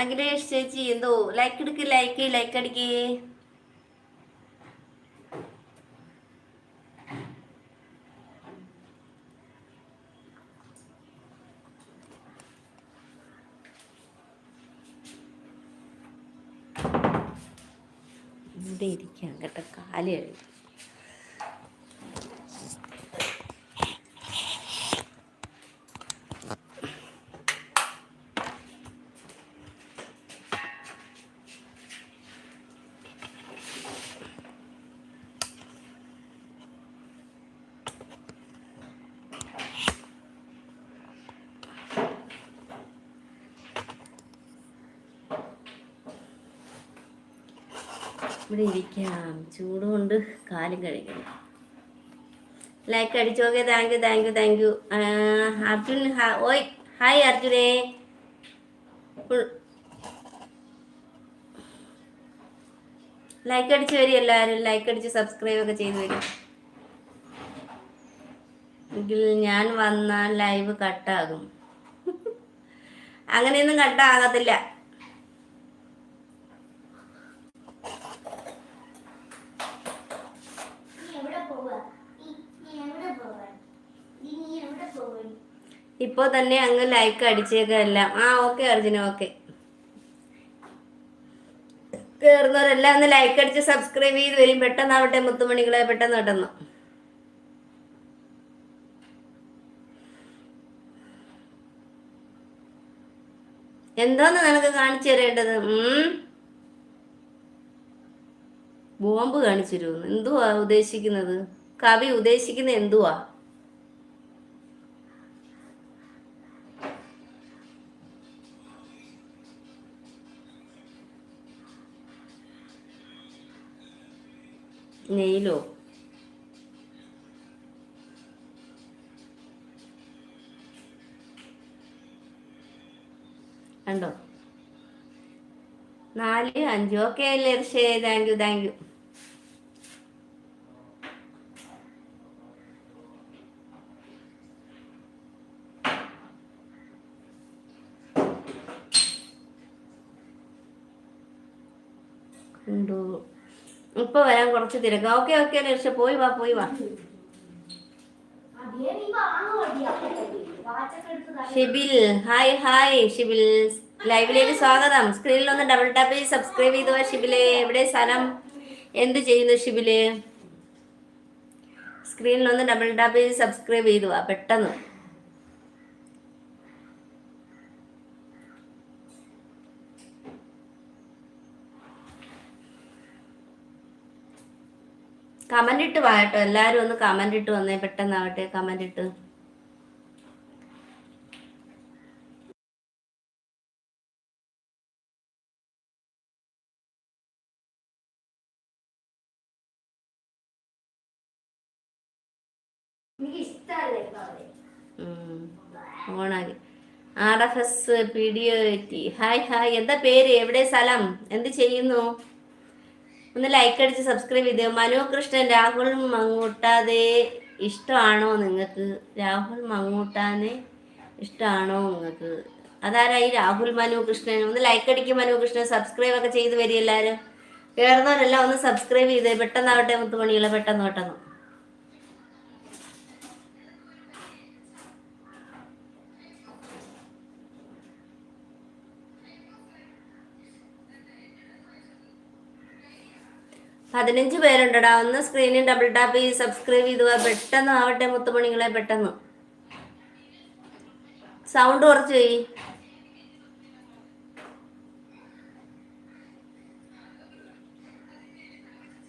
അഖിലേഷ് ചേച്ചി എന്തോ ലൈക്ക് എടുക്ക് ലൈക്ക് ലൈക്ക് അടിക്ക്. ഇവിടെ ഇരിക്കാം കേട്ടോ കാൽ ഇവിടെ ഇരിക്കാം. ചൂടുകൊണ്ട് കാലും കഴിക്കണം ലൈക്ക് അടിച്ചു. Okay thank you thank you thank you Arjun ഓയ് ഹായ് അർജുനേ. ലൈക്ക് അടിച്ച് വരും എല്ലാവരും. ലൈക്ക് അടിച്ച് സബ്സ്ക്രൈബ് ഒക്കെ ചെയ്ത് വരും. എങ്കിൽ ഞാൻ വന്നാൽ ലൈവ് കട്ടാകും അങ്ങനെയൊന്നും കട്ടാകത്തില്ല നീ എവിടെ പോവാ നീ നീ എവിടെ പോവാ നീ നീ എവിടെ പോവാ ഇപ്പോൾ തന്നെ അങ്ങ് ലൈക്ക് അടിച്ചേക്കെല്ലാം ആ ഓക്കെ അർജുന ഓക്കെ കയറുന്നവരെല്ലാം ഒന്ന് ലൈക്ക് അടിച്ച് സബ്സ്ക്രൈബ് ചെയ്ത് വരും. പെട്ടെന്നാവട്ടെ മുത്തുമണികളെ പെട്ടെന്ന് പെട്ടെന്ന്. എന്തോന്ന് നിനക്ക് കാണിച്ചു തരേണ്ടത്? ബോംബ് കാണിച്ചു തരുമെന്ന് എന്തുവാ ഉദ്ദേശിക്കുന്നത്? കവി ഉദ്ദേശിക്കുന്നത് എന്തുവാ? നെയിലോ കണ്ടോ? നാല് അഞ്ച്. ഓക്കെ അല്ലേ ശരി താങ്ക് യു താങ്ക് യു കണ്ടു ഇപ്പൊ വരാൻ കുറച്ച് തിരക്കാം. ഓക്കെ ഓക്കെ ലക്ഷ പോയി വാ പോയി വാ. Shibil hi hi Shibil. ലൈവിലേക്ക് സ്വാഗതം. സ്ക്രീനിൽ ഒന്ന് ഡബിൾ ടാപ്പ് ചെയ്ത് സബ്സ്ക്രൈബ് ചെയ്തു ഷിബിലെ? എവിടെ സ്ഥലം? എന്ത് ചെയ്യുന്നു ഷിബിൽ? സ്ക്രീനിൽ ഒന്ന് ഡബിൾ ടാപ്പ് ചെയ്ത് സബ്സ്ക്രൈബ് ചെയ്തു പെട്ടെന്ന്. കമന്റ് ഇട്ട് വായട്ടോ എല്ലാരും ഒന്ന് കമന്റ് ഇട്ട് വന്നേ. പെട്ടെന്നാവട്ടെ കമന്റ് ഇട്ട്. ഓണാക്കി. R F S P D O T. Hi hi. എന്താ പേര്? എവിടെ സ്ഥലം? എന്ത് ചെയ്യുന്നു? ഒന്ന് ലൈക്ക് അടിച്ച് സബ്സ്ക്രൈബ് ചെയ്ത്. മനു കൃഷ്ണൻ രാഹുൽ മങ്ങൂട്ടാതെ ഇഷ്ടമാണോ നിങ്ങൾക്ക്? രാഹുൽ മങ്ങൂട്ടാനെ ഇഷ്ടമാണോ നിങ്ങൾക്ക്? അതാരായി? രാഹുൽ മനു കൃഷ്ണൻ. ഒന്ന് ലൈക്ക് അടിക്കും മനു കൃഷ്ണൻ. സബ്സ്ക്രൈബ് ഒക്കെ ചെയ്ത് വരും എല്ലാവരും കയറുന്നവരെല്ലാം ഒന്ന് സബ്സ്ക്രൈബ് ചെയ്തേ. പെട്ടെന്നാവട്ടെ മുത്തുമണികളെ പെട്ടെന്ന് പെട്ടെന്ന് പതിനഞ്ച് പേരുണ്ടടാ. ഒന്ന് സ്ക്രീനിൽ ഡബിൾ ടാപ്പ് ചെയ്ത് സബ്സ്ക്രൈബ് ചെയ്തു പെട്ടെന്ന് ആവട്ടെ മുത്തുമണികളെ പെട്ടെന്ന്. സൗണ്ട് കുറച്ച് പോയി.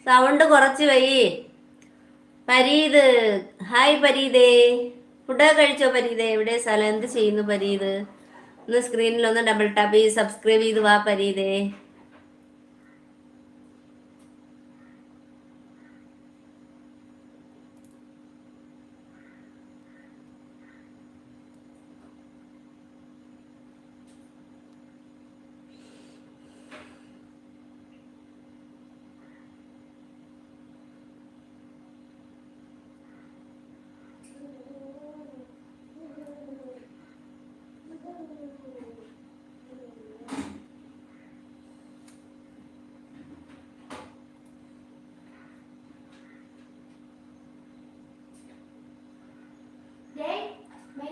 സൗണ്ട് കുറച്ച് പോയി. പരീത് ഹായ് പരീതേ ഫുഡൊക്കെ കഴിച്ചോ പരീതേ എവിടെ? സ്ഥലം എന്ത് ചെയ്യുന്നു പരീത് ഒന്ന് സ്ക്രീനിൽ ഒന്ന് ഡബിൾ ടാപ്പ് ചെയ്ത് സബ്സ്ക്രൈബ് ചെയ്ത് വാ പരീതേ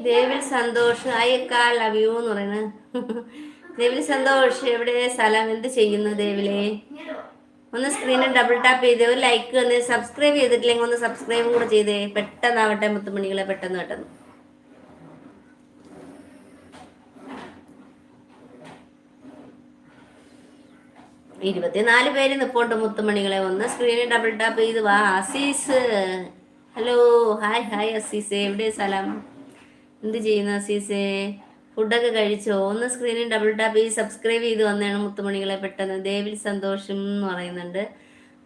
ദേവിൽ സന്തോഷ്. അയ്യക്കാ ലവ് എന്ന് പറയുന്നത്. ദേവിൽ സന്തോഷ്. എവിടെ സ്ഥലം? എന്ത് ചെയ്യുന്നു ദേവിലെ? ഒന്ന് സ്ക്രീനിൽ ഡബിൾ ടാപ്പ് ചെയ്ത്. ഒരു ലൈക്ക് ഒന്ന് സബ്സ്ക്രൈബ് ചെയ്തിട്ടില്ലെങ്കിൽ ഒന്ന് സബ്സ്ക്രൈബും കൂടെ ചെയ്തേ. പെട്ടെന്നാവട്ടെ മുത്തുമണികളെ പെട്ടെന്ന് പെട്ടെന്ന്. ഇരുപത്തിനാല് പേര് നിപ്പോണ്ട് മുത്തുമണികളെ. ഒന്ന് സ്ക്രീനിൽ ഡബിൾ ടാപ്പ് ചെയ്ത്. വാ Aziz. Hello hi hi Aziz. എവിടെ സ്ഥലം? എന്ത് ചെയ്യുന്നു അസീസേ? ഫുഡൊക്കെ കഴിച്ചോ? ഒന്ന് സ്ക്രീനിൽ ഡബിൾ ടാപ്പ് ചെയ്ത് സബ്സ്ക്രൈബ് ചെയ്ത് വന്നതാണ് മുത്തുമണികളെ പെട്ടെന്ന്. ദേവിൽ സന്തോഷം എന്ന് പറയുന്നുണ്ട്.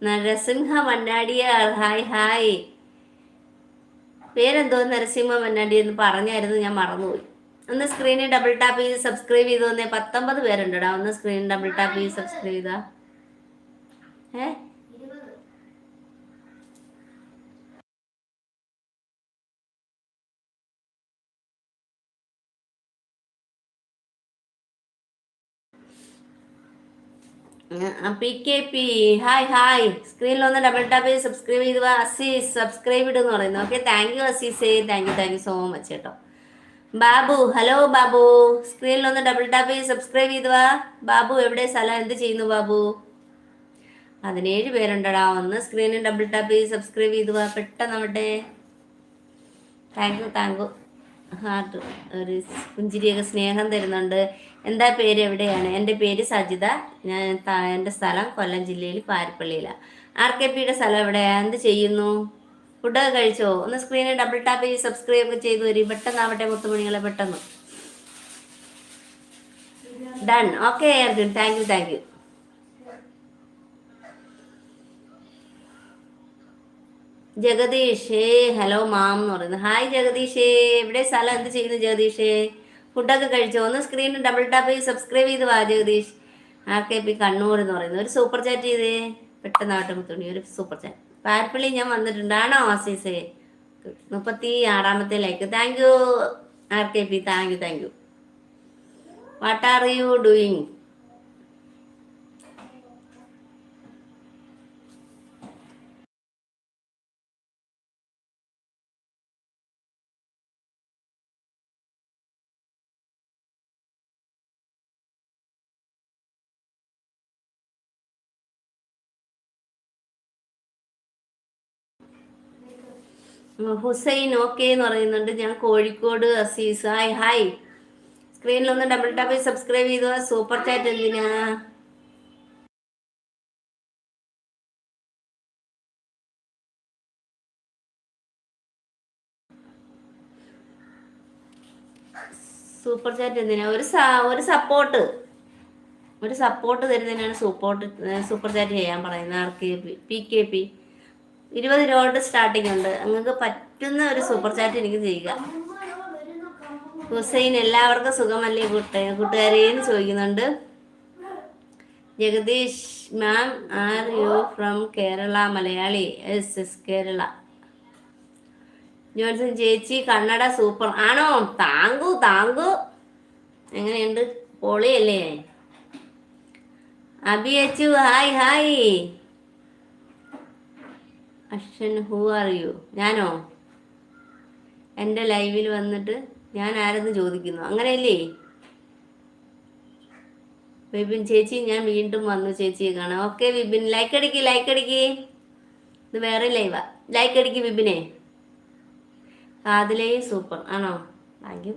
Narasimha Mannadiya hi hi. പേരെന്തോ Narasimha Mannadi എന്ന് പറഞ്ഞായിരുന്നു ഞാൻ മറന്നുപോയി. ഒന്ന് സ്ക്രീനിൽ ഡബിൾ ടാപ്പ് ചെയ്ത് സബ്സ്ക്രൈബ് ചെയ്ത് വന്നേ പത്തൊമ്പത് പേരുണ്ടോടാ. ഒന്ന് സ്ക്രീനിൽ ഡബിൾ ടാപ്പ് ചെയ്ത് സബ്സ്ക്രൈബ് ചെയ്താ. ഏ? P K P hi hi സ്ക്രീനിൽ ഒന്ന് ഡബിൾ ടാപ്പ് ചെയ്ത് സബ്സ്ക്രൈബ് ചെയ്ത് അസീസ് സബ്സ്ക്രൈബ് ഇടുന്ന് പറയുന്നു. Okay thank you Aziz thank you thank you so much കേട്ടോ. ബാബു ഹലോ ബാബു. സ്ക്രീനിൽ ഒന്ന് ഡബിൾ ടാപ്പ് ചെയ്ത് സബ്സ്ക്രൈബ് ചെയ്ത് വാ ബാബു എവിടെ സ്ഥലം? എന്ത് ചെയ്യുന്നു ബാബു? പതിനേഴ് പേരുണ്ടടാ. ഒന്ന് സ്ക്രീനിൽ ഡബിൾ ടാപ്പ് ചെയ്ത് സബ്സ്ക്രൈബ് ചെയ്ത് വാ പെട്ടെന്ന് അവിടെ thank you thank you heart ഒരു പുഞ്ചിരിയൊക്കെ സ്നേഹം തരുന്നുണ്ട്. എന്താ പേര് എവിടെയാണ്? എന്റെ പേര് സജിത. ഞാൻ എന്റെ സ്ഥലം കൊല്ലം ജില്ലയിൽ പാരിപ്പള്ളിയിലാണ് ആർ കെ പിയുടെ സ്ഥലം എവിടെയാണ് എന്ത് ചെയ്യുന്നു? ഫുഡൊക്കെ കഴിച്ചോ? ഒന്ന് സ്ക്രീനിൽ ഡബിൾ ടാപ്പ് ചെയ്ത് സബ്സ്ക്രൈബ് ഒക്കെ ചെയ്തു വരും. പെട്ടെന്നാവട്ടെ മുത്തുമണികളെ പെട്ടെന്ന്. Done okay Arjun. Thank you thank you Jagadish hello ma'am എന്ന് പറയുന്നത്. ഹായ് ജഗദീഷേ. എവിടെ സ്ഥലം എന്ത് ചെയ്യുന്നു ജഗദീഷേ? ഫുഡൊക്കെ കഴിച്ചോ? ഒന്ന് സ്ക്രീൻ ഡബിൾ ടാപ്പ് ചെയ്ത് സബ്സ്ക്രൈബ് ചെയ്ത് വാ Jagadish. R K P Kannur എന്ന് പറയുന്നത്. ഒരു സൂപ്പർ ചാറ്റ് ചെയ്തേ. പെട്ടെന്ന് ആട്ടും തുണി ഒരു സൂപ്പർ ചാറ്റ് പാരപ്പള്ളി ഞാൻ വന്നിട്ടുണ്ട്. ആണോ ആസീസേ? മുപ്പത്തി ആറാമത്തെ like thank you R K P. Thank you thank you what are you doing Hussain okay എന്ന് പറയുന്നുണ്ട്. ഞാൻ കോഴിക്കോട് അസീസ്. Hi hi. സ്ക്രീനിൽ ഒന്ന് ഡബിൾ ടാപ്പ് സബ്സ്ക്രൈബ് ചെയ്തു? സൂപ്പർ ചാറ്റ് എന്തിനാ? സൂപ്പർ ചാറ്റ് എന്തിനാ? ഒരു ഒരു സപ്പോർട്ട് ഒരു സപ്പോർട്ട് തരുന്നതിനാണ് സൂപ്പോർട്ട് സൂപ്പർ ചാറ്റ് ചെയ്യാൻ പറയുന്നത്. R K P P K P. ഇരുപത് രൂപ തൊട്ട് സ്റ്റാർട്ടിംഗ് ഉണ്ട്. നിങ്ങൾക്ക് പറ്റുന്ന ഒരു സൂപ്പർ ചാറ്റ് എനിക്ക് ചെയ്യുക. ഹുസൈൻ എല്ലാവർക്കും സുഖമല്ലേ കൂട്ട കൂട്ടുകാരെയും ചോദിക്കുന്നുണ്ട്. Jagadish ma'am are you from Kerala Malayali S S Kerala Johnson ചേച്ചി കന്നഡ സൂപ്പർ ആണോ? Thank you thank you. എങ്ങനെയുണ്ട്? പൊളിയല്ലേ? Abi Achu hi hi Ashwan who are you ഞാനോ? എന്റെ ലൈവിൽ വന്നിട്ട് ഞാൻ ആരെന്ന് ചോദിക്കുന്നു. അങ്ങനെയല്ലേ? വിപിൻ ചേച്ചി ഞാൻ വീണ്ടും വന്നു ചേച്ചിയെ കാണാം. ഓക്കെ വിപിൻ. ലൈക്ക് അടിക്ക് ലൈക്ക് അടിക്ക്. ഇത് വേറെ ലൈവാ. ലൈക്ക് അടിക്ക് വിപിനെ. കാതിലേ സൂപ്പർ ആണോ? താങ്ക് യു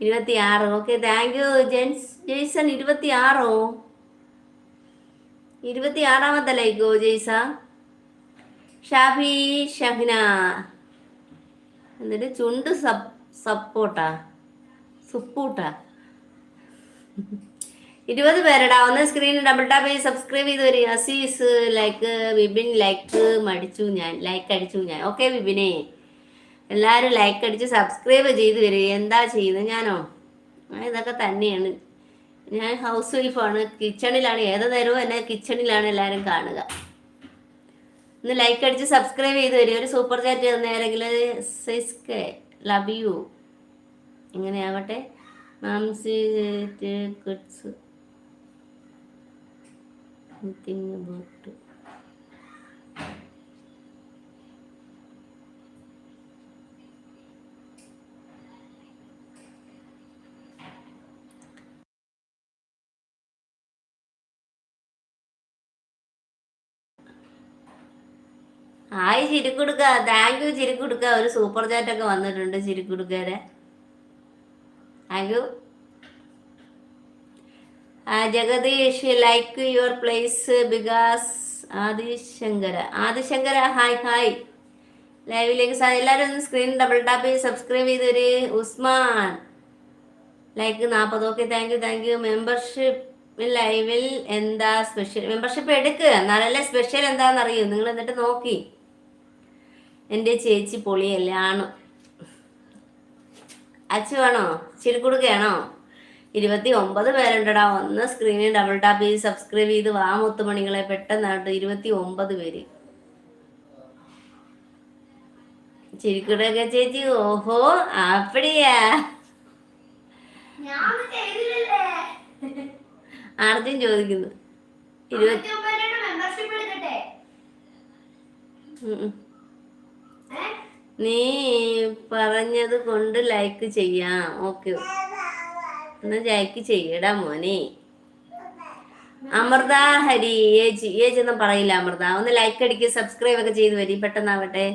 ഇരുപത്തി ആറ് okay thank you Jens Jaison ഇരുപത്തി ആറോ ഇരുപത്തി ആറാമത്തെ ഗോ ജയ്സ ഷാഫി ഷഹ്ന. എന്നിട്ട് ചുണ്ട് സപ് സപ്പോട്ടാ സുപ്പൂട്ടാ? ഇരുപത് പേരടാ ഒന്ന് സ്ക്രീനിൽ ഡബിൾ ടാപ്പ് ചെയ്ത് സബ്സ്ക്രൈബ് ചെയ്ത് വരിക. അസീസ് ലൈക്ക് വിപിൻ ലൈക്ക് മടിച്ചു ഞാൻ ലൈക്ക് അടിച്ചു ഞാൻ. ഓക്കെ വിപിനെ. എല്ലാവരും ലൈക്ക് അടിച്ച് സബ്സ്ക്രൈബ് ചെയ്ത് വരിക. എന്താ ചെയ്യുന്നത്? ഞാനോ? ഇതൊക്കെ തന്നെയാണ്. ഞാൻ ഹൗസ് വൈഫാണ് കിച്ചണിലാണ് ഏത് നേരവും എന്നെ കിച്ചണിലാണ് എല്ലാവരും കാണുക. ഒന്ന് ലൈക്ക് അടിച്ച് സബ്സ്ക്രൈബ് ചെയ്ത് വരും ഒരു സൂപ്പർ ചാറ്റ് തന്നേരെങ്കിൽ സിസ്കെ ലവ് യു ഇങ്ങനെയാവട്ടെ മാംസി goods hi Chirikudukka thank you Chirikudukka ഒരു സൂപ്പർ ചാറ്റ് ഒക്കെ വന്നിട്ടുണ്ട് ചിരിക്കുടുക്കരെ thank you Jagadish like your place because Adishankara. Adishankara hi hi ലൈവിലേക്ക് എല്ലാവരും ഒന്ന് സ്ക്രീൻ ഡബിൾ ടാപ്പ് ചെയ്ത് സബ്സ്ക്രൈബ് ചെയ്തൊരു. ഉസ്മാൻ. ലൈക്ക് നാൽപ്പത് okay thank you thank you membership ലൈവിൽ എന്താ സ്പെഷ്യൽ മെമ്പർഷിപ്പ് എടുക്കുക എന്നാലല്ലേ സ്പെഷ്യൽ എന്താണെന്ന് അറിയൂ നിങ്ങൾ എന്നിട്ട് നോക്കി. എന്റെ ചേച്ചി പൊളിയല്ലാണ്. അച്ഛ അച്ചു വേണോ? ചിരിക്കുടുക്കയാണോ ഇരുപത്തി ഒമ്പത് പേരുണ്ടടാ. ഒന്ന് സ്ക്രീനിൽ ഡബിൾ ടാപ്പ് ചെയ്ത് സബ്സ്ക്രൈബ് ചെയ്ത് വാ മുത്തുമണികളെ. പെട്ടെന്നായിട്ട് ഇരുപത്തി ഒമ്പത് പേര്. ചിരിക്കുടൊക്കെ ചേച്ചി. ഓഹോ അപ്പടിയാ. ആർജുൻ ചോദിക്കുന്നു. ഇരുപത്തി മെമ്പർഷിപ്പ് എടുക്കട്ടെ. ഉം? നീ പറഞ്ഞത് കൊണ്ട് ലൈക്ക് ചെയ്യാം. ഓക്കെ എന്നാ ലൈക്ക് ചെയ്യടാ മോനെ. അമൃത ഹരി ഏജ് ഏജ് ഒന്നും പറയില്ല അമൃത. ഒന്ന് ലൈക്ക് അടിക്കുക സബ്സ്ക്രൈബ് ഒക്കെ ചെയ്ത് വരി പെട്ടെന്നാവട്ടെ.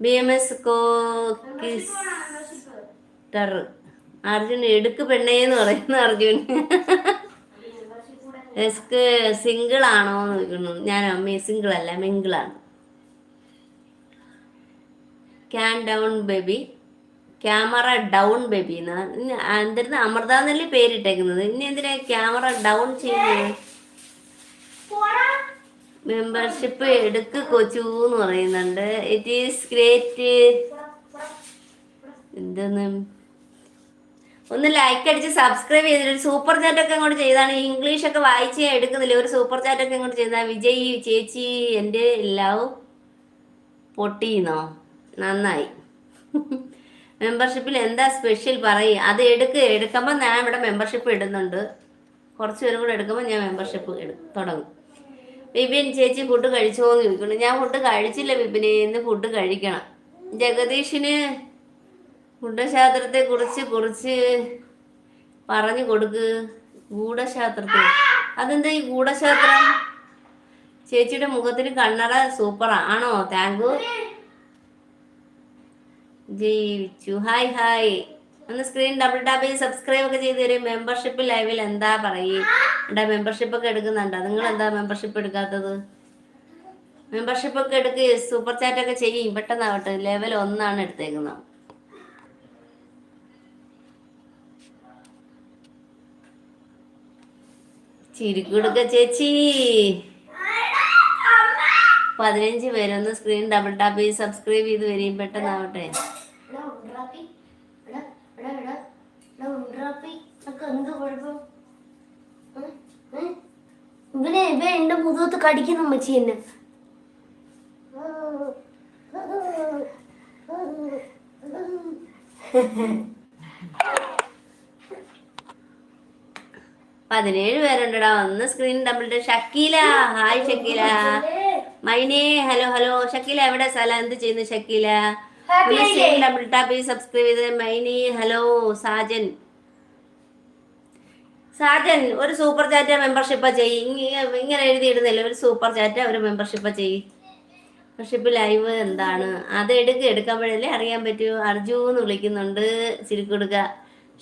ബി എം എസ് കോക്കിസ്റ്റർ അർജുൻ എടുക്ക് പെണ്ണേന്ന് പറയുന്നു അർജുൻ. എസ്ക് സിംഗിൾ ആണോ എന്ന് ചോദിക്കുന്നു. ഞാൻ അമ്മ സിംഗിൾ അല്ല മിങ്കിളാണ് can down baby camera down baby എന്തിരുന്ന് Amritha എന്നല്ലേ പേരിട്ടേക്കുന്നത്? ഇനി എന്തിനാ ക്യാമറ ഡൗൺ ചെയ്യുന്നത്. മെമ്പർഷിപ്പ് എടുക്ക് കൊച്ചു എന്ന് പറയുന്നുണ്ട്. It is great. എന്തെന്ന്? ഒന്ന് ലൈക്ക് അടിച്ച് സബ്സ്ക്രൈബ് ചെയ്തിട്ട് ഒരു സൂപ്പർ ചാറ്റ് ഒക്കെ അങ്ങോട്ട് ചെയ്താണ്. ഇംഗ്ലീഷ് ഒക്കെ വായിച്ച് എടുക്കുന്നില്ല. ഒരു സൂപ്പർ ചാറ്റ് ഒക്കെ അങ്ങോട്ട് ചെയ്താൽ വിജയ് ചേച്ചി എന്റെ ലവ് പൊട്ടിയെന്നോ നന്നായി. മെമ്പർഷിപ്പിൽ എന്താ സ്പെഷ്യൽ പറയും? അത് എടുക്ക്. എടുക്കുമ്പോൾ ഞാൻ ഇവിടെ മെമ്പർഷിപ്പ് ഇടുന്നുണ്ട്. കുറച്ച് പേരും കൂടെ എടുക്കുമ്പോൾ ഞാൻ മെമ്പർഷിപ്പ് തുടങ്ങും. വിപിൻ ചേച്ചി ഫുഡ് കഴിച്ചോ എന്ന് ചോദിക്കുന്നു ഞാൻ ഫുഡ് കഴിച്ചില്ല വിപിനെ. ഇന്ന് ഫുഡ് കഴിക്കണം. ജഗദീഷിന് ഗൂഢശാസ്ത്രത്തെ കുറിച്ച് കുറിച്ച് പറഞ്ഞു കൊടുക്ക്. ഗൂഢശാസ്ത്രത്തെ. അതെന്താ ഈ ഗൂഢശാസ്ത്രം? ചേച്ചിയുടെ മുഖത്തിന് കണ്ണറ സൂപ്പറാ. ആണോ? താങ്ക് യു ജീവിച്ചു ഹായ് ഹായ്. ഒന്ന് സ്ക്രീൻ ഡബിൾ ടാപ്പ് ചെയ്ത് സബ്സ്ക്രൈബ് ഒക്കെ ചെയ്ത് തരും മെമ്പർഷിപ്പ് ലൈവിൽ എന്താ പറയും? എന്താ മെമ്പർഷിപ്പ് ഒക്കെ എടുക്കുന്നുണ്ടോ? നിങ്ങൾ എന്താ മെമ്പർഷിപ്പ് എടുക്കാത്തത്? മെമ്പർഷിപ്പ് ഒക്കെ എടുക്ക്. സൂപ്പർ ചാറ്റ് ഒക്കെ ചെയ്യും. പെട്ടെന്നാവട്ടെ ലെവൽ ഒന്നാണ് എടുത്തേക്കുന്നത്. ചിരിക്കുടുക്ക ചേച്ചി. പതിനഞ്ച് പേരൊന്ന് സ്ക്രീൻ ഡബിൾ ടാപ്പ് ചെയ്ത് സബ്സ്ക്രൈബ് ചെയ്ത് വരും പെട്ടെന്നാവട്ടെ ഉണ്ട്രാപ്പി. എടാ, എടാ, എടാ. എടാ, ഉണ്ട്രാപ്പി. നിനക്ക് എന്ത് കുഴപ്പം ഏ? ഏ? ഇവനെ ഇവ എന്റെ മുഖത്ത് കടിക്കുന്ന മച്ചി എന്നെ പതിനേഴ് പേരുണ്ടടാ ഒന്ന് സ്ക്രീൻ തമ്മിലിട്ട് ഷക്കീല ഹായ് ഷക്കീല മൈനേ ഹലോ ഹലോ ഷക്കീല എവിടെ സ്ഥലം എന്ത് ചെയ്യുന്നു ഷക്കീല സബ്സ്ക്രൈബ് ചെയ്ത് മൈനി ഹലോ സാജൻ സാജൻ ഒരു സൂപ്പർ ചാറ്റ് മെമ്പർഷിപ്പ് ചെയ്യ്. ഇങ്ങ- ഇങ്ങനെ എഴുതിയിടുന്നില്ല? ഒരു സൂപ്പർ ചാറ്റ് ഒരു മെമ്പർഷിപ്പ് ചെയ്യ്. മെമ്പർഷിപ്പ് ലൈവ് എന്താണ്? അത് എടുക്കുക എടുക്കുമ്പോഴല്ലേ അറിയാൻ പറ്റൂ. അർജു എന്ന് വിളിക്കുന്നുണ്ട്. ചിരിക്കൊടുക്ക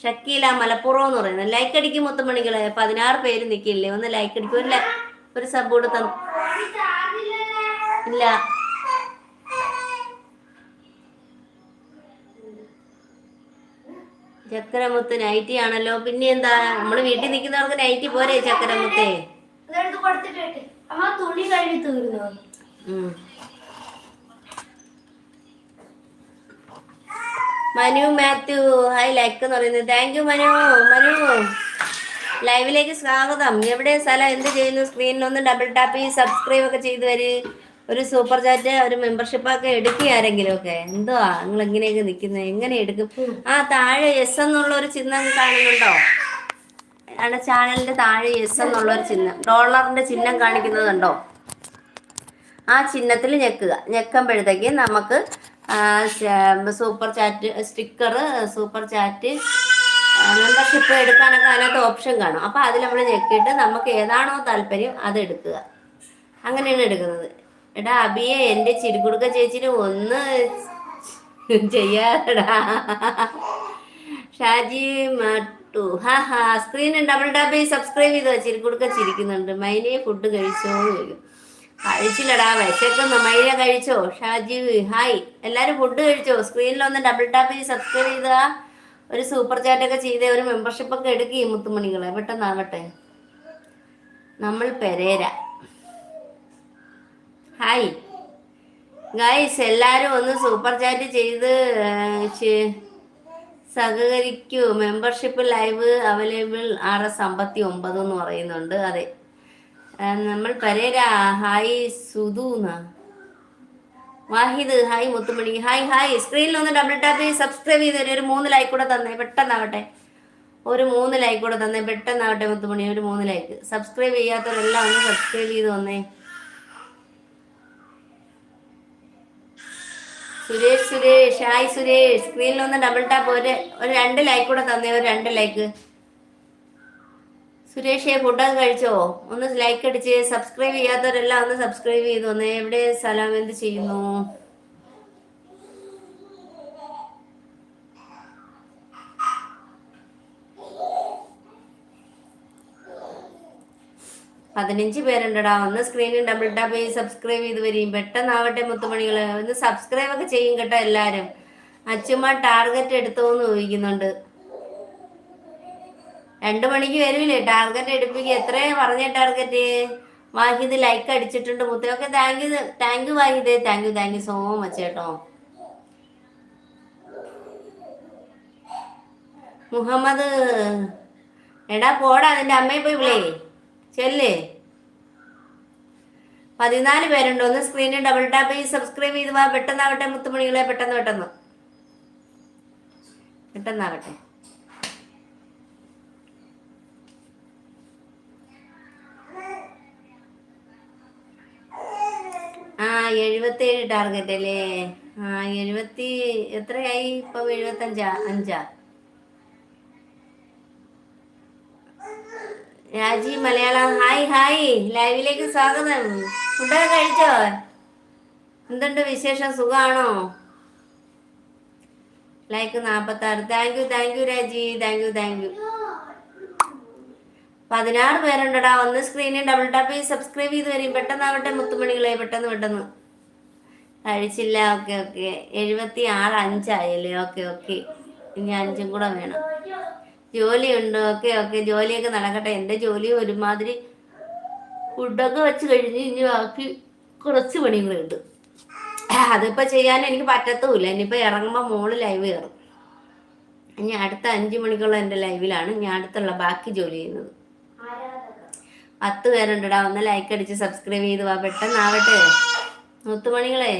ഷക്കീല മലപ്പുറം എന്ന് പറയുന്നത് ലൈക്ക് അടിക്കും മൊത്തം മണികളെ പതിനാറ് പേര് നിൽക്കില്ലേ ഒന്ന് ലൈക്ക് അടിക്കും. ഒരു ഒരു സബ് കൂടെ തന്നു ഇല്ല. ചക്കരമുത്ത് നൈറ്റി ആണല്ലോ. പിന്നെ എന്താ? നമ്മൾ വീട്ടിൽ നിൽക്കുന്നവർക്ക് നൈറ്റി പോരെ ചക്കരമുത്തേ. തുണി കഴുകി തീർന്നു? മനു മാത്യു ഹായ് ലൈക്ക് എന്ന് പറയുന്നത്. Thank you Manu. മനു ലൈവിലേക്ക് സ്വാഗതം. എവിടെ സ്ഥലം? എന്ത് ചെയ്യുന്നു? സ്ക്രീനിൽ ഒന്ന് ഡബിൾ ടാപ്പ് ചെയ്ത് സബ്സ്ക്രൈബ് ഒക്കെ ചെയ്തു വര്. ഒരു സൂപ്പർ ചാറ്റ് ഒരു മെമ്പർഷിപ്പ് ഒക്കെ എടുക്കുക ആരെങ്കിലും ഒക്കെ എന്തുവാ? നിങ്ങൾ എങ്ങനെയൊക്കെ നിൽക്കുന്നത് എങ്ങനെ എടുക്കും? ആ താഴെ എസ് എന്നുള്ള ഒരു ചിഹ്നം കാണുന്നുണ്ടോ? അയാളുടെ ചാനലിന്റെ താഴെ എസ് എന്നുള്ള ഒരു ചിഹ്നം. ഡോളറിന്റെ ചിഹ്നം കാണിക്കുന്നതുണ്ടോ ആ ചിഹ്നത്തിൽ ഞെക്കുക. ഞെക്കുമ്പോഴത്തേക്ക് നമുക്ക് super chat sticker super chat membership എടുക്കാനൊക്കെ അതിനകത്ത് ഓപ്ഷൻ കാണും. അപ്പോൾ അതിൽ നമ്മൾ ഞെക്കിയിട്ട് നമുക്ക് ഏതാണോ താല്പര്യം അത് എടുക്കുക. അങ്ങനെയാണ് എടുക്കുന്നത്. എടാ അബിയെ എന്റെ ചിരിക്കുടുക്ക ചേച്ചിന് ഒന്ന് ചെയ്യാടാ ഷാജി മട്ടു. ഹാ ഹാ. സ്ക്രീൻ ഡബിൾ ടാപ്പ് സബ്സ്ക്രൈബ് ചെയ്തോ? ചിരിക്കുടുക്ക ചിരിക്കുന്നുണ്ട്. മൈനെ ഫുഡ് കഴിച്ചോ. കഴിച്ചില്ലടാ. വിശക്കുന്ന. മൈന കഴിച്ചോ? ഷാജി ഹായ് എല്ലാരും ഫുഡ് കഴിച്ചോ? സ്ക്രീനിൽ ഒന്ന് ഡബിൾ ടാപ്പ് ചെയ്ത് സബ്സ്ക്രൈബ് ചെയ്താ. ഒരു സൂപ്പർ ചാറ്റ് ഒക്കെ ചെയ്ത. ഒരു മെമ്പർഷിപ്പ് ഒക്കെ എടുക്കുക മുത്തുമണികളെ. പെട്ടെന്നാവട്ടെ. നമ്മൾ പെരേര. ഹായ് ഗൈസ് എല്ലാവരും ഒന്ന് സൂപ്പർ ചാറ്റ് ചെയ്ത് സഹകരിക്കൂ. മെമ്പർഷിപ്പ് ലൈവ് അവൈലബിൾ ആറ് അമ്പത്തി ഒമ്പത് എന്ന് പറയുന്നുണ്ട്. അതെ. നമ്മൾ പരേരാ. ഹായ് സുധു വാഹിദ് ഹായ് മുത്തുമണി. ഹായ് ഹായ് സ്ക്രീനിൽ ഒന്ന് ഡബിൾ ടാപ്പ് ചെയ്ത് സബ്സ്ക്രൈബ് ചെയ്ത് ഒരു മൂന്ന് ലൈക്ക് കൂടെ തന്നേ. പെട്ടെന്നാവട്ടെ. ഒരു മൂന്ന് ലൈക്ക് കൂടെ തന്നേ. പെട്ടെന്നാവട്ടെ മുത്തുമണി. ഒരു മൂന്ന് ലൈക്ക് സബ്സ്ക്രൈബ് ചെയ്യാത്തവരെല്ലാം ഒന്ന് സബ്സ്ക്രൈബ് ചെയ്ത് വന്നേ. സുരേഷ് സുരേഷ്. ഹായ് സുരേഷ്. സ്ക്രീനിൽ ഒന്ന് ഡബിൾ ടാപ്പ് ഒരു ഒരു രണ്ട് ലൈക്ക് കൂടെ തന്നേ ഒരു രണ്ട് ലൈക്ക് സുരേഷേ ഫുഡൊക്കെ കഴിച്ചോ? ഒന്ന് ലൈക്ക് അടിച്ച് സബ്സ്ക്രൈബ് ചെയ്യാത്തവരെല്ലാം ഒന്ന് സബ്സ്ക്രൈബ് ചെയ്തു എവിടെ സ്ഥലം എന്ത് ചെയ്യുന്നു? പതിനഞ്ച് പേരുണ്ടടാ. ഒന്ന് സ്ക്രീനിൽ ഡബിൾ ടാപ്പ് ചെയ്ത് സബ്സ്ക്രൈബ് ചെയ്ത് വരും. പെട്ടെന്നാവട്ടെ മുത്തുമണികൾ ഒന്ന് സബ്സ്ക്രൈബ് ഒക്കെ ചെയ്യും കേട്ടോ എല്ലാരും. അച്ഛമ്മ ടാർഗറ്റ് എടുത്തോന്ന് ചോദിക്കുന്നുണ്ട്. രണ്ടു മണിക്ക് വരൂലേ? ടാർഗറ്റ് എടുപ്പിക്കുക എത്രയും പറഞ്ഞ ടാർഗറ്റ് വാഹിദ് ലൈക്ക് അടിച്ചിട്ടുണ്ട് മുത്തയൊക്കെ thank you thank you വാഹിദേ. Thank you thank you so much കേട്ടോ. മുഹമ്മദ് എടാ പോടാ. നിന്റെ അമ്മയെ പോയി വിളേ. ചെല്ലേ? പതിനാല് പേരുണ്ട്. ഒന്ന് സ്ക്രീനിൽ ഡബിൾ ടാപ്പ് ചെയ്ത് സബ്സ്ക്രൈബ് ചെയ്ത് വാ. പെട്ടെന്നാവട്ടെ മുത്തുമണികളെ പെട്ടെന്ന് പെട്ടെന്ന്. പെട്ടെന്നാവട്ടെ. ആ എഴുപത്തേഴ് ടാർഗറ്റ് അല്ലേ? ആ എഴുപത്തി എത്രയായി? ഇപ്പം എഴുപത്തഞ്ചാ അഞ്ചാ? രാജി മലയാളം. Hi hi. ലൈവിലേക്ക് സ്വാഗതം. ഫുഡൊക്കെ കഴിച്ചോ? എന്തുണ്ട് വിശേഷം? സുഖമാണോ ലൈക്ക് നാപ്പത്തി ആറ് thank you thank you Raji. Thank you thank you. പതിനാറ് പേരുണ്ടടാ. ഒന്ന് സ്ക്രീനിൽ ഡബിൾ ടാപ്പ് ചെയ്ത് സബ്സ്ക്രൈബ് ചെയ്ത് വരും. പെട്ടെന്നാവട്ടെ മുത്തുമണികളെ. പെട്ടെന്ന് പെട്ടെന്ന്. കഴിച്ചില്ല. Okay okay. എഴുപത്തി ആറ് അഞ്ചായല്ലേ ഓക്കെ ഓക്കെ. ഇനി അഞ്ചും കൂടെ വേണം. ജോലിയുണ്ട് ഓക്കെ ഓക്കെ ജോലിയൊക്കെ നടക്കട്ടെ. എന്റെ ജോലി ഒരുമാതിരി ഫുഡൊക്കെ വെച്ച് കഴിഞ്ഞ് ഇനി ബാക്കി കുറച്ച് പണികളുണ്ട്. അതിപ്പോൾ ചെയ്യാൻ എനിക്ക് പറ്റത്തുമില്ല. ഇനിയിപ്പോൾ ഇറങ്ങുമ്പോൾ മോൾ ലൈവ് കയറും. ഇനി അടുത്ത അഞ്ച് മണിക്കുള്ള എന്റെ ലൈവിലാണ് ഞാൻ അടുത്തുള്ള ബാക്കി ജോലി ചെയ്യുന്നത്. പത്ത് പേരുണ്ടടാ ഒന്ന് ലൈക്ക് അടിച്ച് സബ്സ്ക്രൈബ് ചെയ്ത് വാ. പെട്ടെന്നാവട്ടെ. മുത്തുമണികളെ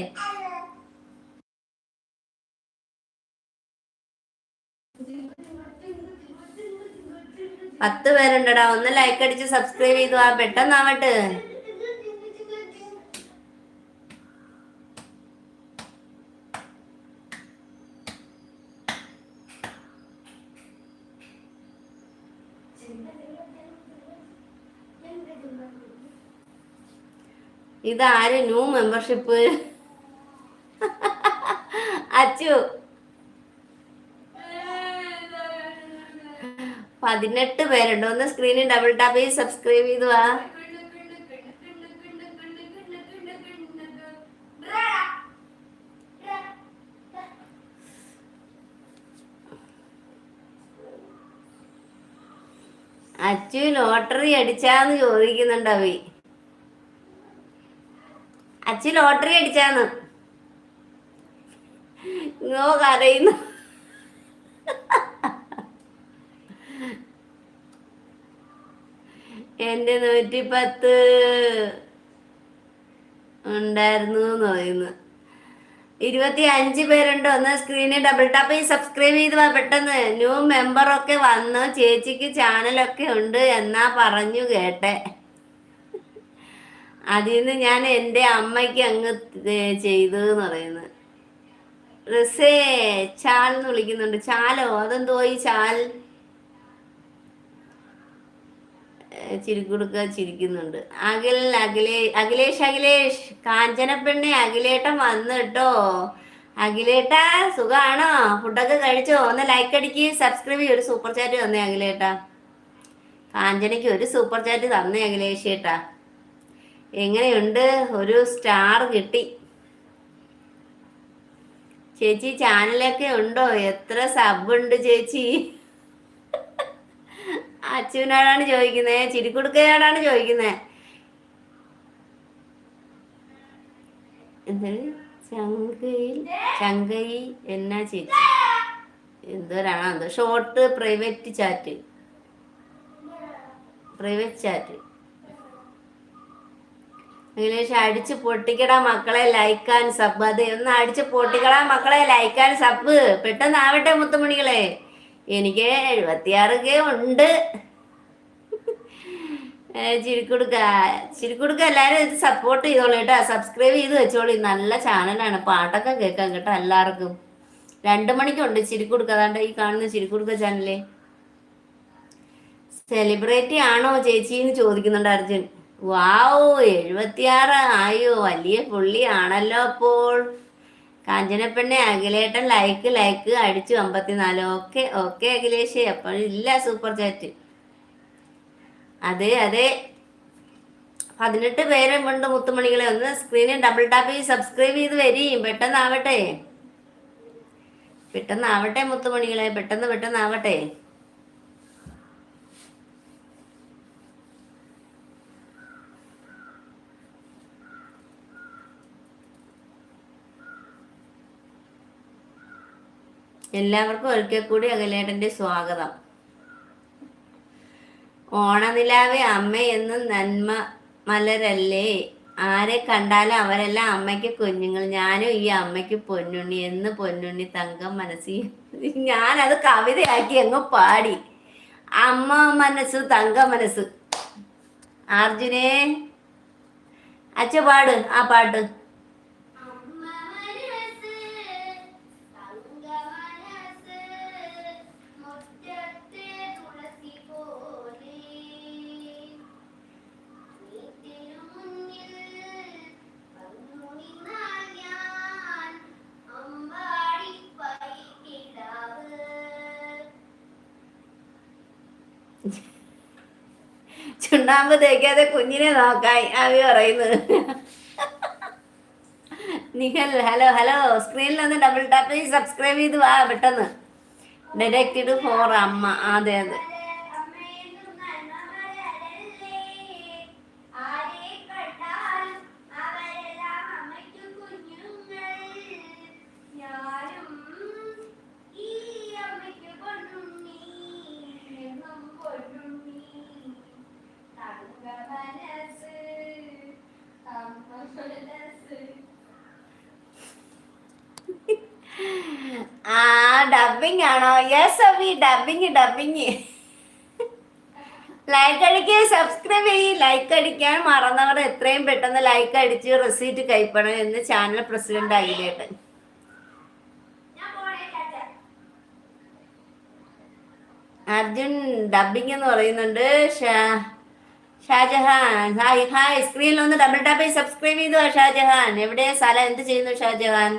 പത്ത് പേരുണ്ടടാ. ഒന്ന് ലൈക്ക് അടിച്ച് സബ്സ്ക്രൈബ് ചെയ്തു. ആ പെട്ടെന്നാവട്ടെ. ഇതാര്? New membership Achu. പതിനെട്ട് പേരുണ്ട്. ഒന്ന് സ്ക്രീനിൽ ഡബിൾ ടാപ്പ് ചെയ്ത് സബ്സ്ക്രൈബ് ചെയ്തു വാ. അച്ചു ലോട്ടറി അടിച്ചാന്ന് ചോദിക്കുന്നുണ്ട് അവി. അച്ചു ലോട്ടറി അടിച്ചാന്ന്. ഇങ്ങോ കരയുന്നു. എന്റെ നൂറ്റി പത്ത് ഉണ്ടായിരുന്നു എന്ന് പറയുന്നു. ഇരുപത്തി അഞ്ച് പേരുണ്ട്. ഒന്ന് സ്ക്രീനിൽ ഡബിൾ ടാപ്പ് ചെയ്ത് സബ്സ്ക്രൈബ് ചെയ്ത് പെട്ടെന്ന്. ന്യൂ മെമ്പർ ഒക്കെ വന്നു. ചേച്ചിക്ക് ചാനലൊക്കെ ഉണ്ട് എന്നാ പറഞ്ഞു കേട്ടെ. അതിൽ നിന്ന് ഞാൻ എന്റെ അമ്മയ്ക്ക് അങ്ങ് ചെയ്തു എന്ന് പറയുന്നു. റിസേ ചാൽ എന്ന് വിളിക്കുന്നുണ്ട്. ചാലോ? അതെന്തോ ഈ ചാൽ ഏഹ് ചിരിക്കുടുക്ക ചിരിക്കുന്നുണ്ട്. അഖിൽ അഖിലേ അഖിലേഷ് അഖിലേഷ് കാഞ്ചനപ്പെണ്ണെ അഖിലേട്ടൻ വന്നു കേട്ടോ അഖിലേട്ടാ സുഖാണോ? ഫുഡൊക്കെ കഴിച്ചോ? ഒന്ന് ലൈക്ക് അടിക്ക് സബ്സ്ക്രൈബ് ചെയ്യും. ഒരു സൂപ്പർ ചാറ്റ് തന്നേ അഖിലേട്ടാ. കാഞ്ചനയ്ക്ക് ഒരു സൂപ്പർ ചാറ്റ് തന്നേ അഖിലേഷ് ഏട്ടാ. എങ്ങനെയുണ്ട്? ഒരു സ്റ്റാർ കിട്ടി. ചേച്ചി ചാനലൊക്കെ ഉണ്ടോ? എത്ര സബ് ഉണ്ട് ചേച്ചി? അച്ചുവിനോടാണ് ചോദിക്കുന്നത് ചിരിക്കുടുക്കയോടാണ് ചോദിക്കുന്നത് എന്ത് ചങ്കയിൽ ചങ്കൈ എന്നാ ചേച്ചി? എന്തോരാണോ എന്തോ short private chat private chat English അടിച്ച് പൊട്ടിക്കടാ മക്കളെ ലൈക്കാൻ സബ് അതെ ഒന്ന് അടിച്ച് പൊട്ടിക്കടാ മക്കളെ ലൈക്കാൻ സബ് പെട്ടെന്ന് ആവട്ടെ മുത്തുമണികളെ. എനിക്ക് എഴുപത്തിയാറ് കെ ഉണ്ട്. ചിരിക്കുടുക്ക ചിരിക്കുടുക്ക എല്ലാവരും സപ്പോർട്ട് ചെയ്തോളൂ കേട്ടോ. സബ്സ്ക്രൈബ് ചെയ്ത് വെച്ചോളൂ. നല്ല ചാനലാണ്. പാട്ടൊക്കെ കേൾക്കാം കേട്ടോ എല്ലാവർക്കും. രണ്ട് മണിക്കുണ്ട് ചിരിക്കുടുക്ക അതാണ്ട് ഈ കാണുന്ന ചിരിക്കുടുക്ക ചാനൽ സെലിബ്രിറ്റി ആണോ ചേച്ചി എന്ന് ചോദിക്കുന്നുണ്ട് അർജുൻ. വാവോ എഴുപത്തിയാറ് ആയോ? വലിയ പുള്ളി ആണല്ലോ അപ്പോൾ. കാഞ്ചനപ്പെണ്ണെ അഖിലേട്ടൻ ലൈക്ക് ലൈക്ക് അടിച്ചു അമ്പത്തിനാല്. Okay okay Akhilesh. അപ്പോൾ ഇല്ല സൂപ്പർ ചാറ്റ് അതെ അതെ. പതിനെട്ട് പേരും ഉണ്ട് മുത്തുമണികളെ ഒന്ന് സ്ക്രീനിൽ ഡബിൾ ടാപ്പ് ചെയ്ത് സബ്സ്ക്രൈബ് ചെയ്ത് വരീം പെട്ടെന്നാവട്ടെ. പെട്ടെന്നാവട്ടെ മുത്തുമണികളെ പെട്ടെന്ന് പെട്ടെന്നാവട്ടെ. എല്ലാവർക്കും ഒരിക്കൽ കൂടി അഖിലേട്ടന്റെ സ്വാഗതം. ഓണനിലാവെ അമ്മ എന്നും നന്മ മലരല്ലേ? ആരെ കണ്ടാലും അവരെല്ലാം അമ്മയ്ക്ക് കുഞ്ഞുങ്ങൾ. ഞാനും ഈ അമ്മയ്ക്ക് പൊന്നുണ്ണി എന്ന് പൊന്നുണ്ണി തങ്കം മനസ്സിൽ ഞാനത് കവിതയാക്കി അങ്ങ് പാടി. അമ്മ മനസ്സ് തങ്ക മനസ്സ്. അർജുനേ അച്ഛ പാട് ആ പാട്ട്. ചുണ്ണാമ്പ് തേക്കാതെ കുഞ്ഞിനെ നോക്കായി. അവി പറയുന്നത് നിഖൽ ഹലോ ഹലോ. സ്ക്രീനിൽ ഒന്ന് ഡബിൾ ടാപ്പ് ചെയ്ത് സബ്സ്ക്രൈബ് ചെയ്ത് വാ പെട്ടെന്ന്. ഡയറക്റ്റഡ് ഫോർ അമ്മ. അതെ അതെ. ഡബിങ് ആണോ? Yes Abi dubbing dubbing like അടിക്കുക സബ്സ്ക്രൈബ് ചെയ്യ്. ലൈക്ക് അടിക്കാൻ മറന്നവർ എത്രയും പെട്ടെന്ന് ലൈക്ക് അടിച്ച് റെസീറ്റ് കൈപ്പണം എന്ന് ചാനൽ പ്രസിഡന്റ് അഖിലേട്ടൻ. അർജുൻ ഡബിങ് എന്ന് പറയുന്നുണ്ട്. ഷാജഹാൻ. ഹായ് ഹായ് സ്ക്രീനിൽ ഒന്ന് ഡബിൾ ടാപ്പ് സബ്സ്ക്രൈബ് ചെയ്തു ഷാജഹാൻ? എവിടെ സ്ഥലം? എന്ത് ചെയ്യുന്നു ഷാജഹാൻ?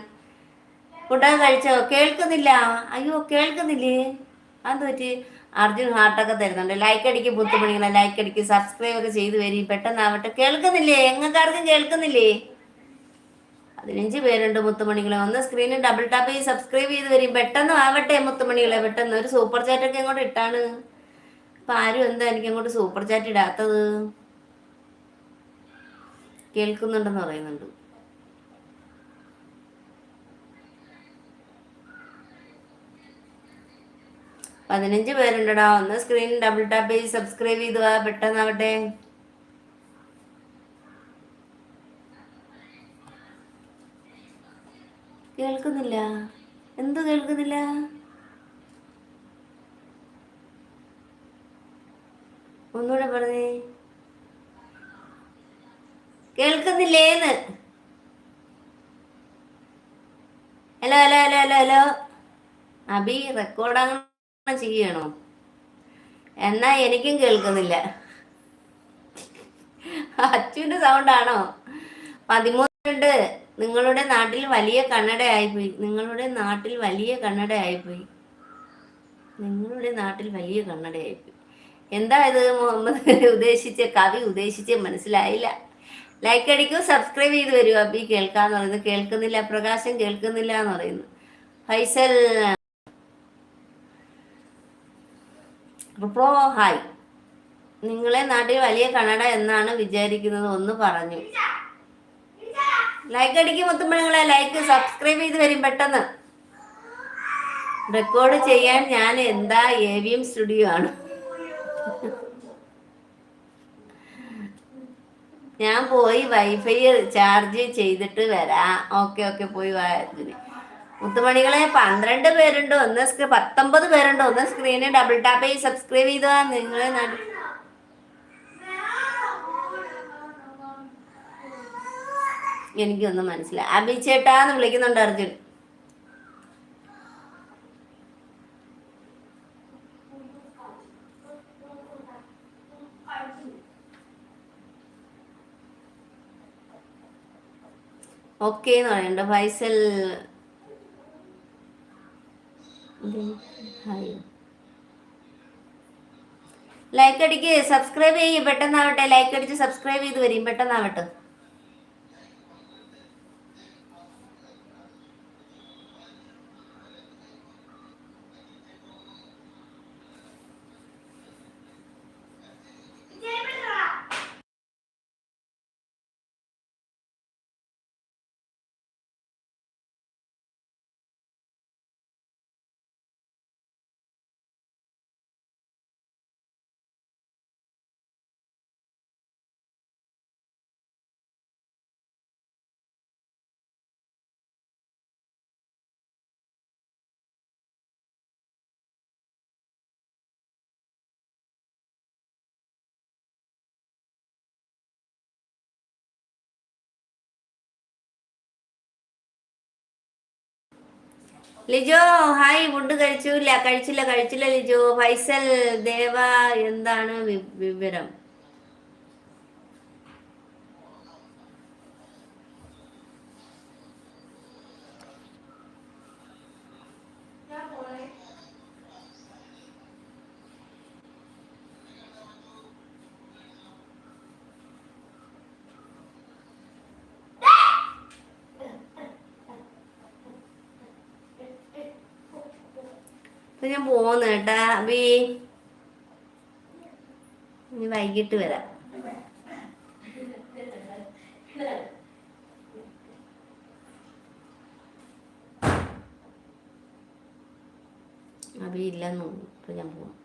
ഫുഡൊക്കെ കഴിച്ചോ? കേൾക്കുന്നില്ല. അയ്യോ കേൾക്കുന്നില്ലേ? അത് പറ്റി. അർജുൻ ഹാർട്ടൊക്കെ തരുന്നുണ്ട്. ലൈക്ക് അടിക്ക് പുത്തുമണികളെ ലൈക്ക് അടിക്ക് സബ്സ്ക്രൈബ് ഒക്കെ ചെയ്ത് വരും. പെട്ടെന്നാവട്ടെ. കേൾക്കുന്നില്ലേ? എങ്ങക്കാർക്കും കേൾക്കുന്നില്ലേ? പതിനഞ്ച് പേരുണ്ട് മുത്തുമണികളെ. ഒന്ന് സ്ക്രീനിൽ ഡബിൾ ടാപ്പ് ചെയ്ത് സബ്സ്ക്രൈബ് ചെയ്ത് വരും. പെട്ടെന്ന് ആവട്ടെ മുത്തുമണികളെ. പെട്ടെന്ന് ഒരു സൂപ്പർ ചാറ്റ് ഒക്കെ അങ്ങോട്ട് ഇട്ടാണ്. ഇപ്പൊ ആരും എന്താ എനിക്ക് അങ്ങോട്ട് സൂപ്പർ ചാറ്റ് ഇടാത്തത്? കേൾക്കുന്നുണ്ടെന്ന് പറയുന്നുണ്ട്. പതിനഞ്ച് പേരുണ്ടടാ. ഒന്ന് സ്ക്രീൻ ഡബിൾ ടാപ്പ് ചെയ്ത് സബ്സ്ക്രൈബ് ചെയ്ത് വാ പെട്ടെന്നാവട്ടെ. കേൾക്കുന്നില്ല. എന്ത് കേൾക്കുന്നില്ല? ഒന്നുകൂടെ പറഞ്ഞേ. കേൾക്കുന്നില്ലേന്ന്. Hello hello hello hello hello. Abi record അങ്ങനെ ചെയ്യണോ? എന്നാ എനിക്കും കേൾക്കുന്നില്ല. അച്ഛന്റെ സൗണ്ടാണോ? പതിമൂന്നുണ്ട്. നിങ്ങളുടെ നാട്ടിൽ വലിയ കണ്ണട ആയിപ്പോയി നിങ്ങളുടെ നാട്ടിൽ വലിയ കണ്ണട ആയിപ്പോയി നിങ്ങളുടെ നാട്ടിൽ വലിയ കണ്ണട ആയിപ്പോയി എന്താ ഇത് മുഹമ്മദ്? ഉദ്ദേശിച്ച കവി ഉദ്ദേശിച്ച് മനസ്സിലായില്ല. ലൈക്ക് അടിക്കൂ സബ്സ്ക്രൈബ് ചെയ്ത് വരൂ. അബി കേൾക്കാന്ന് പറയുന്നത് കേൾക്കുന്നില്ല പ്രകാശം കേൾക്കുന്നില്ല എന്ന് പറയുന്നു. ഫൈസൽ പ്രോ ഹായ് നിങ്ങളെ നാട്ടിൽ വലിയ കന്നഡ എന്നാണ് വിചാരിക്കുന്നത് ഒന്ന് പറഞ്ഞു. ലൈക്ക് അടിക്കും നിങ്ങളെ ലൈക്ക് സബ്സ്ക്രൈബ് ചെയ്ത് വരും പെട്ടെന്ന്. റെക്കോർഡ് ചെയ്യാൻ ഞാൻ എന്താ എ വി എം സ്റ്റുഡിയോ ആണ്. ഞാൻ പോയി വൈഫൈ ചാർജ് ചെയ്തിട്ട് വരാം. ഓക്കെ ഓക്കെ പോയി വാതിന് മുത്തുമണികളെ പന്ത്രണ്ട് പേരുണ്ട്. ഒന്ന് സ്ക്രീ പത്തൊമ്പത് പേരുണ്ട്. ഒന്ന് സ്ക്രീനിൽ ഡബിൾ ടാപ്പ് ചെയ്ത് സബ്സ്ക്രൈബ് ചെയ്ത നിങ്ങളെ എനിക്കൊന്നും മനസ്സിലായി. അഭിചേട്ടാന്ന് വിളിക്കുന്നുണ്ട് അർജുൻ. ഓക്കെ എന്ന് പറയണ്ട. ഫൈസൽ ലൈക്ക് അടിക്ക് സബ്സ്ക്രൈബ് ചെയ്യും. പെട്ടെന്നാവട്ടെ. ലൈക്ക് അടിച്ച് സബ്സ്ക്രൈബ് ചെയ്ത് വരും. പെട്ടെന്നാവട്ടെ. ലിജോ ഹായ് ഫുഡ് കഴിച്ചില്ല കഴിച്ചില്ല കഴിച്ചില്ല ലിജോ. ഫൈസൽ ദേവ എന്താണ് വിവരം അപ്പൊ ഞാൻ പോന്ന് കേട്ടാ. അബി. ഇനി വൈകിട്ട് വരാം. അബി ഇല്ലെന്ന് തോന്നുന്നു. അപ്പൊ ഞാൻ പോവാം.